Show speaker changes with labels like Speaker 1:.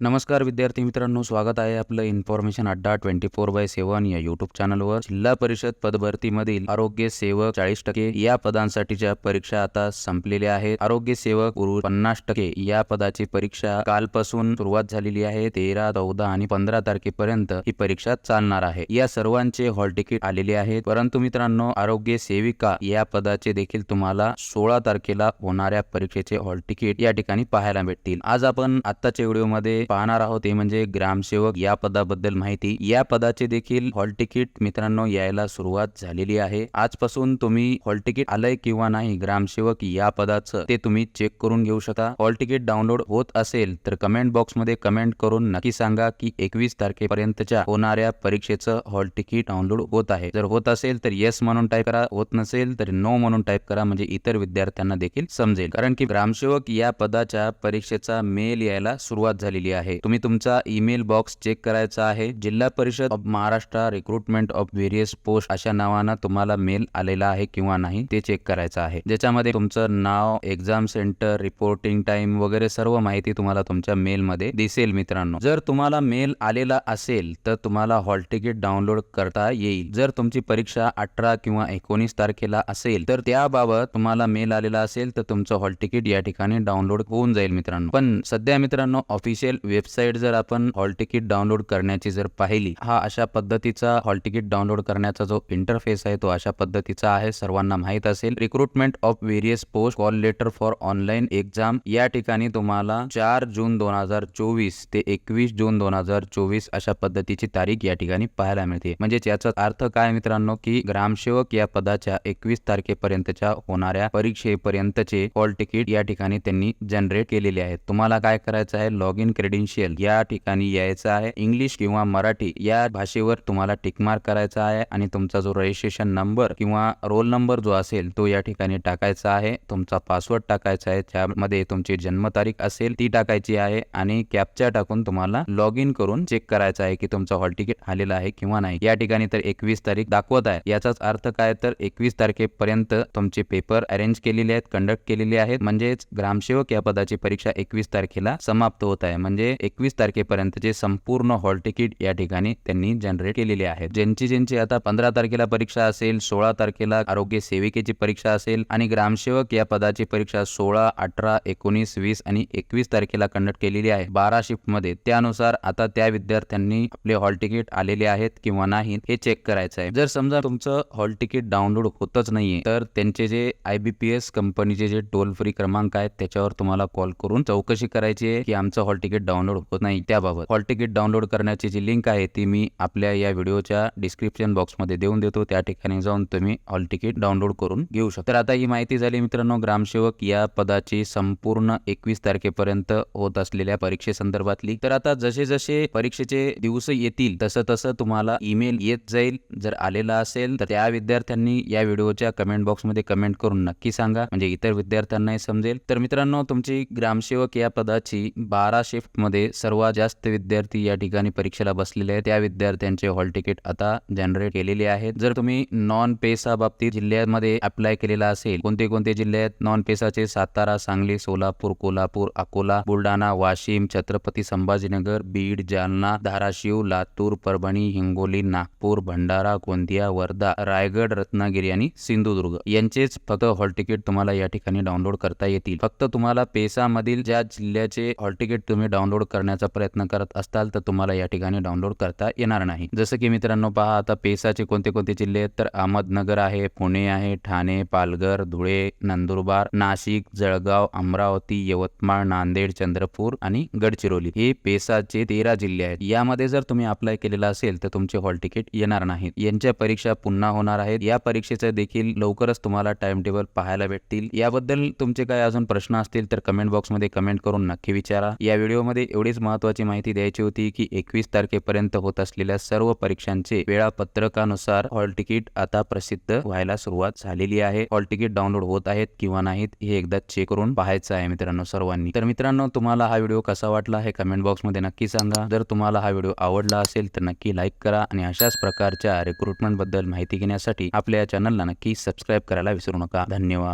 Speaker 1: नमस्कार विद्यार्थी मित्रांनो स्वागत आहे आपलं information Adda twenty four by seven या युट्यूब चॅनलवर जिल्हा परिषद पदभरतीमधील आरोग्य सेवक चाळीस टक्के या पदांसाठीच्या परीक्षा आता संपलेल्या आहेत. आरोग्य सेवक पुरुष पन्नास टक्के या पदाची परीक्षा कालपासून सुरुवात झालेली आहे. तेरा चौदा आणि पंधरा तारखेपर्यंत ही परीक्षा चालणार आहे. या सर्वांचे हॉल तिकीट आलेले आहेत. परंतु मित्रांनो आरोग्य सेविका या पदाचे देखील तुम्हाला सोळा तारखेला होणाऱ्या परीक्षेचे हॉल तिकीट या ठिकाणी पाहायला भेटतील. आज आपण आत्ताच्या व्हिडिओमध्ये पाहणार आहोत ते म्हणजे ग्रामसेवक या पदाबद्दल माहिती. या पदाचे देखील हॉल तिकीट मित्रांनो यायला सुरुवात झालेली आहे. आजपासून तुम्ही हॉल तिकीट आलंय किंवा नाही ग्रामसेवक या पदाचं ते तुम्ही चेक करून घेऊ शकता. हॉल तिकीट डाउनलोड होत असेल तर कमेंट बॉक्समध्ये कमेंट करून नक्की सांगा की एकवीस तारखेपर्यंतच्या होणाऱ्या परीक्षेचं हॉल तिकीट डाउनलोड होत आहे. जर होत असेल तर येस म्हणून टाईप करा होत नसेल तर नो म्हणून टाईप करा म्हणजे इतर विद्यार्थ्यांना देखील समजेल. कारण की ग्रामसेवक या पदाच्या परीक्षेचा मेल यायला सुरुवात झालेली आहे. तुम्ही तुमचा ईमेल बॉक्स चेक करायचा आहे. Zilla Parishad of Maharashtra recruitment of various post अशा नावानं तुम्हाला मेल आलेला आहे किंवा नाही ते चेक करायचं आहे. ज्याच्यामध्ये तुमचं नाव एक्झाम सेंटर रिपोर्टिंग टाइम वगैरे सर्व माहिती तुम्हाला तुमच्या मेलमध्ये दिसेल मित्रांनो. जर तुम्हाला मेल आलेला असेल तर तुम्हाला हॉल तिकीट डाउनलोड करता येईल. जर तुमची परीक्षा अठरा किंवा एकोणीस तारखेला असेल तर त्याबाबत तुम्हाला मेल आलेला असेल तर तुमचं हॉल तिकीट या ठिकाणी डाउनलोड होऊन जाईल मित्रांनो. पण सध्या मित्रांनो ऑफिशियल वेबसाईट जर आपण हॉल तिकीट डाउनलोड करण्याची जर पाहिली हा अशा पद्धतीचा हॉल तिकीट डाउनलोड करण्याचा जो इंटरफेस आहे तो अशा पद्धतीचा आहे. सर्वांना माहीत असेल. Recruitment of various post call letter for online exam या ठिकाणी तुम्हाला चार जून दोन हजार चोवीस ते एकवीस जून दोन हजार चोवीस अशा पद्धतीची तारीख या ठिकाणी पाहायला मिळते. म्हणजे याचा अर्थ काय मित्रांनो? की ग्रामसेवक या पदाच्या एकवीस तारखेपर्यंतच्या होणाऱ्या परीक्षेपर्यंतचे हॉल तिकीट या ठिकाणी त्यांनी जनरेट केलेले आहेत. तुम्हाला काय करायचं आहे? लॉग इन क्रेडिट क्रेडेन्शियल या ठिकाणी यायचं आहे. इंग्लिश किंवा मराठी या भाषेवर तुम्हाला टिकमार्क करायचा आहे आणि तुमचा जो रजिस्ट्रेशन नंबर किंवा रोल नंबर जो असेल तो या ठिकाणी टाकायचा आहे. तुमचा पासवर्ड टाकायचा आहे. त्यामध्ये तुमची जन्मतारीख असेल ती टाकायची आहे आणि कॅपचा टाकून तुम्हाला लॉग इन करून चेक करायचं आहे की तुमचा हॉल तिकीट आलेला आहे किंवा नाही. या ठिकाणी तर एकवीस तारीख दाखवत आहे. याचाच अर्थ काय तर एकवीस तारखेपर्यंत तुमचे पेपर अरेंज केलेले आहेत कंडक्ट केलेले आहेत. म्हणजेच ग्रामसेवक या पदाची परीक्षा एकवीस तारखेला समाप्त होत आहे. म्हणजे म्हणजे एकवीस तारखेपर्यंतचे संपूर्ण हॉल तिकीट या ठिकाणी त्यांनी जनरेट केलेले आहेत. ज्यांची ज्यांची आता पंधरा तारखेला परीक्षा असेल सोळा तारखेला आरोग्य सेविकेची परीक्षा असेल आणि ग्रामसेवक या पदाची परीक्षा सोळा अठरा एकोणीस वीस आणि एकवीस तारखेला कंडक्ट केलेली आहे. बारा शिफ्टमध्ये त्यानुसार आता त्या विद्यार्थ्यांनी आपले हॉल तिकीट आलेले आहेत किंवा नाही हे चेक करायचं आहे. जर समजा तुमचं हॉल तिकीट डाउनलोड होतच नाहीये तर त्यांचे जे आयबीपीएस कंपनीचे जे टोल फ्री क्रमांक आहेत त्याच्यावर तुम्हाला कॉल करून चौकशी करायची आहे की आमचं हॉल तिकीट डाउनलोड होत नाही त्याबाबत. हॉल तिकीट डाउनलोड करण्याची जी लिंक आहे ती मी आपल्या या व्हिडिओच्या डिस्क्रिप्शन बॉक्समध्ये देऊन देतो. त्या ठिकाणी जाऊन तुम्ही हॉल तिकीट डाउनलोड करून घेऊ शकता. तर आता ही माहिती झाली मित्रांनो ग्रामसेवक या पदाची संपूर्ण एकवीस तारखेपर्यंत होत असलेल्या परीक्षेसंदर्भातली तर आता जसे जसे परीक्षेचे दिवस येतील तसं तसं तुम्हाला ईमेल येत जाईल. जर आलेला असेल तर त्या विद्यार्थ्यांनी या व्हिडिओच्या कमेंट बॉक्समध्ये कमेंट करून नक्की सांगा. म्हणजे इतर विद्यार्थ्यांनाही समजेल. तर मित्रांनो तुमची ग्रामसेवक या पदाची बारा शिफ्ट मध्ये सर्वात जास्त विद्यार्थी या ठिकाणी परीक्षेला बसलेले आहेत. त्या विद्यार्थ्यांचे हॉल तिकीट आता जनरेट केलेले आहेत. जर तुम्ही नॉन पेसा बाबतीत जिल्ह्यामध्ये अप्लाय केलेला असेल कोणते कोणते जिल्हे आहेत? नॉन पेसाचे सातारा सांगली सोलापूर कोल्हापूर अकोला बुलढाणा वाशिम छत्रपती संभाजीनगर बीड जालना धाराशिव लातूर परभणी हिंगोली नागपूर भंडारा गोंदिया वर्धा रायगड रत्नागिरी आणि सिंधुदुर्ग यांचेच फक्त हॉल तिकीट तुम्हाला या ठिकाणी डाउनलोड करता येतील. फक्त तुम्हाला पेसा मधील ज्या जिल्ह्याचे हॉल तिकीट तुम्ही डाउनलोड करण्याचा प्रयत्न करत असताल तर तुम्हाला या ठिकाणी डाउनलोड करता येणार नाही. जसं की मित्रांनो पहा आता पेसाचे कोणते कोणते जिल्हे आहेत? तर अहमदनगर आहे पुणे आहे ठाणे पालघर धुळे नंदुरबार नाशिक जळगाव अमरावती यवतमाळ नांदेड चंद्रपूर आणि गडचिरोली हे पेसाचे तेरा जिल्हे आहेत. यामध्ये जर तुम्ही अप्लाय केलेला असेल तर तुमचे हॉल तिकीट येणार नाहीत. यांच्या परीक्षा पुन्हा होणार आहेत. या परीक्षेचं देखील लवकरच तुम्हाला टाइम टेबल पाहायला भेटतील. याबद्दल तुमचे काय अजून प्रश्न असतील तर कमेंट बॉक्समध्ये कमेंट करून नक्की विचारा. या व्हिडिओमध्ये एवढीच महत्वाची माहिती द्यायची होती की एकवीस तारखेपर्यंत होत असलेल्या सर्व परीक्षांचे वेळापत्रकानुसार हॉल तिकीट आता प्रसिद्ध व्हायला सुरुवात झालेली आहे. हॉल तिकीट डाउनलोड होत आहेत किंवा नाहीत हे एकदा चेक करून पाहायचं आहे मित्रांनो सर्वांनी. तर मित्रांनो तुम्हाला हा व्हिडिओ कसा वाटला हे कमेंट बॉक्समध्ये नक्की सांगा. जर तुम्हाला हा व्हिडिओ आवडला असेल तर नक्की लाईक करा आणि अशाच प्रकारच्या रिक्रुटमेंटबद्दल माहिती घेण्यासाठी आपल्या चॅनलला नक्की सबस्क्राईब करायला विसरू नका. धन्यवाद.